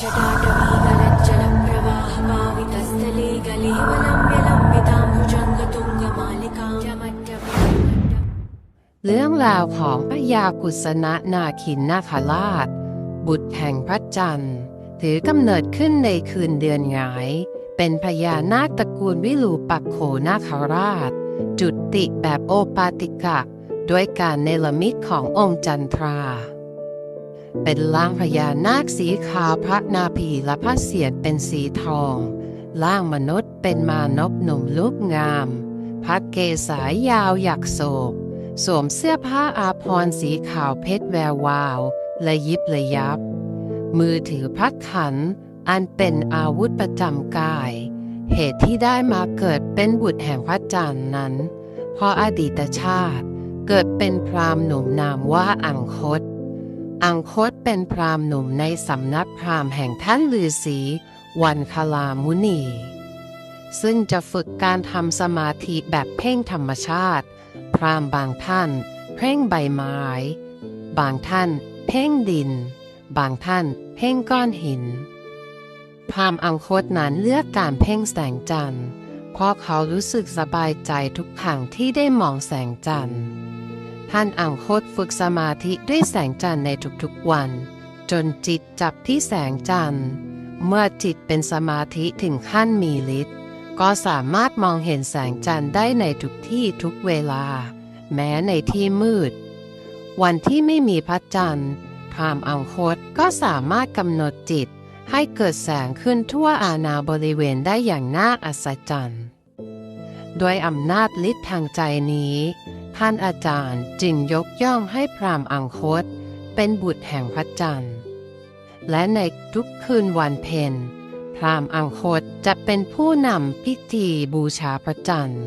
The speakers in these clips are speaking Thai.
जटाटवीगलज्जलप्रवाहपावितस्थले गलेवलम्ब्यलम्बिताम्बुजङ्गतुङ्गमालिकां चमट्टवी เรื่องราวของพระยากุษณะนาคินนาคราช บุตรแห่งพระจันทร์ ถือกำเนิดขึ้นในคืนเดือนหงาย เป็นพญานาคตระกูลวิรูปักโขนาคราช จุติแบบโอปาติกะ ด้วยการเนรมิตขององค์จันทรา เป็นล่างพญานาคสีขาวพระนาภีและพระเศียรเป็นสีทองล่างมนุษย์เป็นมานพหนุ่มลูกงาม พระเกศายยาวหยักโศก สวมเสื้อผ้าอาภรสีขาวเพชรแวววาว และยิบระยับ มือถือพระขัน อันเป็นอาวุธประจำกาย เหตุที่ได้มาเกิดเป็นบุตรแห่งพระจันทร์นั้น เพราะอดีตชาติเกิดเป็นพราหมณ์หนุ่มนามว่าอังคต อังคตเป็นพราหมณ์หนุ่มในสำนักพราหมณ์แห่งท่านฤาษีวันคลามุนี ซึ่งจะฝึกการทำสมาธิแบบเพ่งธรรมชาติ พราหมณ์บางท่านเพ่งใบไม้ บางท่านเพ่งดิน บางท่านเพ่งก้อนหิน พราหมณ์อังคตนั้นเลือกการเพ่งแสงจันทร์เพราะเขารู้สึกสบายใจทุกครั้งที่ได้มองแสงจันทร์ ท่านอังคตฝึกสมาธิด้วยแสงจันทร์ในทุกๆวัน จนจิตจับที่แสงจันทร์ เมื่อจิตเป็นสมาธิถึงขั้นมีฤทธิ์ก็สามารถมองเห็นแสงจันทร์ได้ในทุกที่ทุกเวลา แม้ในที่มืด วันที่ไม่มีพระจันทร์พราหมณ์อังคตก็สามารถกำหนดจิตให้เกิดแสงขึ้นทั่วอาณาบริเวณได้อย่างน่าอัศจรรย์ ด้วยอำนาจฤทธิ์ทางใจนี้ ท่านอาจารย์จึงยกย่องให้พรามอังคต เป็นบุตรแห่งพระจันทร์ และในทุกคืนวันเพ็ญพรามอังคตจะเป็นผู้นำพิธีบูชาพระจันทร์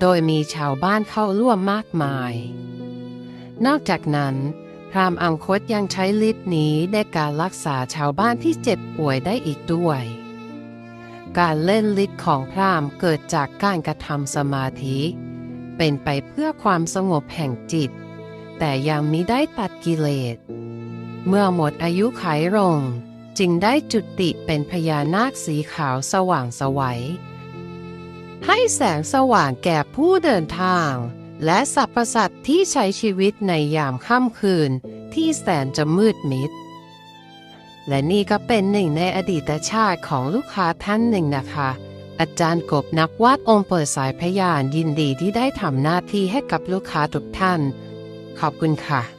โดยมีชาวบ้านเข้าร่วมมากมาย นอกจากนั้น พรามอังคตยังใช้ฤทธิ์นี้ในการรักษาชาวบ้านที่เจ็บป่วยได้อีกด้วย การเล่นฤทธิ์ของพราหมณ์เกิดจากการกระทำสมาธิ เป็นไปเพื่อความสงบแห่งจิต แต่ยังมิได้ตัดกิเลส เมื่อหมดอายุขัยลงจึงได้จุติเป็นพญานาคสีขาวสว่างสวัย ให้แสงสว่างแก่ผู้เดินทาง และสรรพสัตว์ที่ใช้ชีวิตในยามค่ำคืนที่แสนจะมืดมิด และนี่ก็เป็นหนึ่งในอดีตชาติของลูกค้าท่านหนึ่งนะคะ อาจารย์กบนักวาดองค์เปิดสายพยานยินดีที่ได้ทำหน้าที่ให้กับลูกค้าทุกท่าน ขอบคุณค่ะ